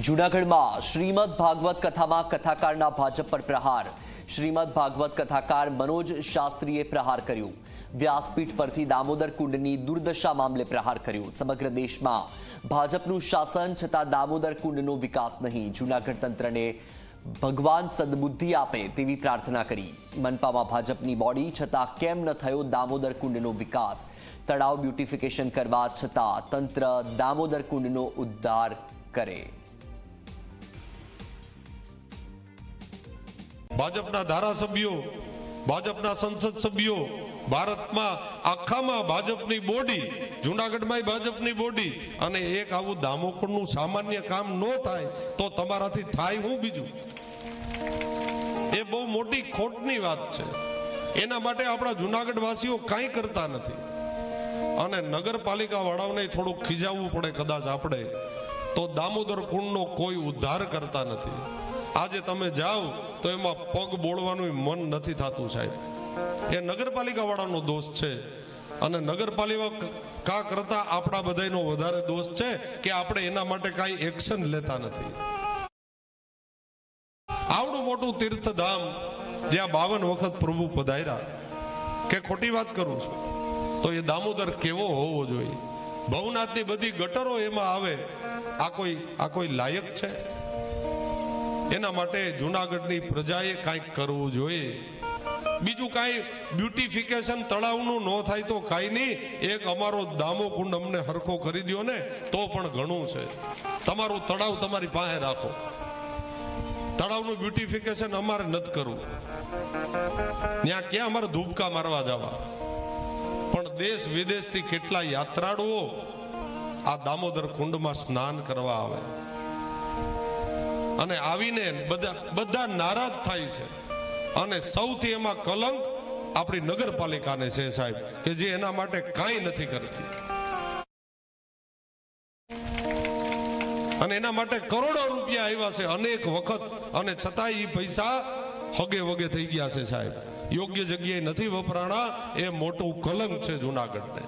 જૂનાગઢમાં શ્રીમદ ભાગવત કથામાં કથાકારના ભાજપ પર પ્રહાર. શ્રીમદ ભાગવત કથાકાર મનોજ શાસ્ત્રીએ પ્રહાર કર્યો. વ્યાસપીઠ પરથી દામોદર કુંડની દુર્દશા મામલે પ્રહાર કર્યો. સમગ્ર દેશમાં ભાજપનું શાસન છતાં દામોદર કુંડનો વિકાસ નહીં. જૂનાગઢ તંત્રને ભગવાન સદબુદ્ધિ આપે તેવી પ્રાર્થના કરી. મનપામાં ભાજપની બોડી છતાં કેમ ન થયો દામોદર કુંડનો વિકાસ? તળાવ બ્યુટિફિકેશન કરવા છતાં તંત્ર દામોદર કુંડનો ઉદ્ધાર કરે. ભાજપના ધારાસભ્યો, ભાજપના સંસદ સભ્યો, ભારતમાં આખામાં ભાજપની બોડી જુનાગઢમાં ભાજપની બોડી અને એક આવું દામોકરનું સામાન્ય કામ ન થાય તો તમારાથી થાય હું બીજું? એ બહુ મોટી ખોટની વાત છે. એના માટે આપણા જુનાગઢ વાસીઓ કાંઈ કરતા નથી. અને નગરપાલિકા વાળાઓને થોડુંક ખીજાવવું પડે કદાચ આપણે. તો દામોદર કુંડનો કોઈ ઉદ્ધાર કરતા નથી. આજે તમે જાઓ તો એમાં પગ બોળવાનું મન નથી થતું સાહેબ. એ નગરપાલિકા વાળાનો દોષ છે. અને નગરપાલિકા કરતા આપણા બધાનો વધારે દોષ છે કે આપણે એના માટે કાંઈ એક્શન લેતા નથી. આવડું મોટું તીર્થધામ જ્યાં બાવન વખત પ્રભુ પધાર્યા. કે ખોટી વાત કરું છું. તો એ દામોદર કેવો હોવો જોઈએ? ભવનાથની બધી ગટરો એમાં આવે. આ કોઈ આ કોઈ લાયક છે? એના માટે જુનાગઢની પ્રજાએ કાંઈક કરવું જોઈએ. બીજું કાંઈ બ્યુટિફિકેશન તળાવનું ન થાય તો કાંઈ નહીં. એક અમારો દામો કુંડ અમને હરખો કરી દ્યો ને, તો પણ ઘણું છે. તમારું તળાવ તમારી પાસે રાખો. તળાવનું બ્યુટિફિકેશન અમારે નથી કરવું. ત્યાં ક્યાં અમારે ધૂબકા મારવા જવા. પણ દેશ વિદેશથી કેટલા યાત્રાળુઓ આ દામોદર કુંડમાં સ્નાન કરવા આવે. અને આવીને બધા બધા નારાજ થાય છે. અને સૌથી એમાં કલંક આપણી નગરપાલિકાને છે સાહેબ, કે જે એના માટે કાંઈ નથી કરતી. અને એના માટે કરોડો રૂપિયા આવ્યા છે અનેક વખત. અને છતાંય એ પૈસા હગે વગે થઈ ગયા છે સાહેબ. યોગ્ય જગ્યાએ નથી વપરાણા, એ મોટું કલંક છે જુનાગઢને.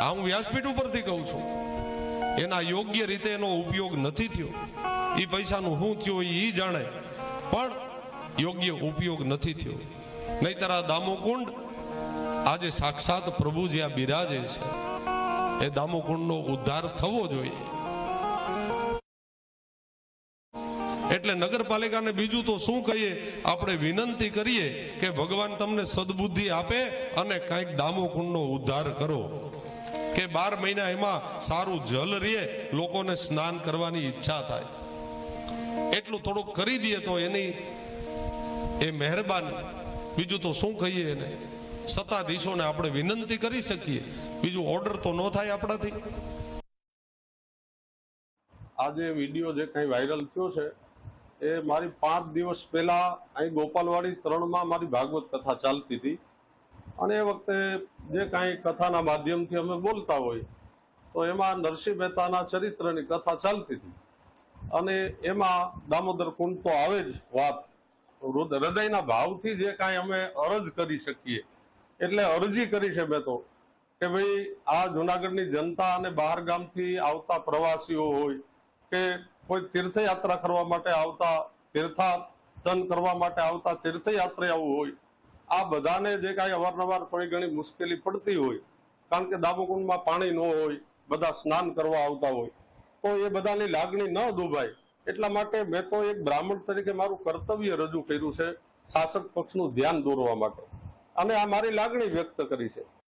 આ હું વ્યાસપીઠ ઉપરથી કહું છું. એના યોગ્ય રીતે એનો ઉપયોગ નથી થયો. એ પૈસાનું શું થયું એ જાણે. પણ યોગ્ય ઉપયોગ નથી થયો. નહીતર આ દામોકુંડ આજે સાક્ષાત પ્રભુ જ્યાં બિરાજે છે, એ દામોકુંડનો ઉદ્ધાર થવો જોઈએ. એટલે નગરપાલિકાને બીજું તો શું કહીએ? આપણે વિનંતી કરીએ કે ભગવાન તમને સદબુદ્ધિ આપે અને કંઈક દામોકુંડનો ઉદ્ધાર કરો. કે બાર મહિના એમાં સારું જલ રહે લોકોને સ્નાન કરવાની ઈચ્છા થાય. એટલું થોડુંક કરી દઈએ તો એની એ મહેરબાની. બીજું તો શું કહીએ એને? સત્તાધીશોને આપણે વિનંતી કરી શકીએ. બીજું ઓર્ડર તો ન થાય આપણાથી. આજે વીડિયો જે કંઈ વાયરલ થયો છે, એ મારી પાંચ દિવસ પહેલા અહીં ગોપાલવાડી ત્રણમાં મારી ભાગવત કથા ચાલતી હતી. અને એ વખતે જે કાંઈ કથાના માધ્યમથી અમે બોલતા હોય, તો એમાં નરસિંહ મહેતાના ચરિત્રની કથા ચાલતી હતી. અને એમાં દામોદર કુંડ તો આવે જ વાત. હૃદયના ભાવથી જે કાંઈ અમે અરજ કરી શકીએ, એટલે અરજી કરી છે મેં તો, કે ભાઈ આ જુનાગઢની જનતા અને બહાર ગામથી આવતા પ્રવાસીઓ હોય, કે કોઈ તીર્થયાત્રા કરવા માટે આવતા તીર્થાટન કરવા માટે આવતા તીર્થયાત્રીઓ હોય આ બધાને જે કાંઈ અવારનવાર થોડી ઘણી મુશ્કેલી પડતી હોય, કારણ કે દામોકુંડમાં પાણી ન હોય, બધા સ્નાન કરવા આવતા હોય, તો એ બધાની લાગણી ન દુભાય. એટલા માટે મેં તો એક બ્રાહ્મણ તરીકે મારું કર્તવ્ય રજૂ કર્યું છે, શાસક પક્ષનું ધ્યાન દોરવા માટે. અને આ મારી લાગણી વ્યક્ત કરી છે.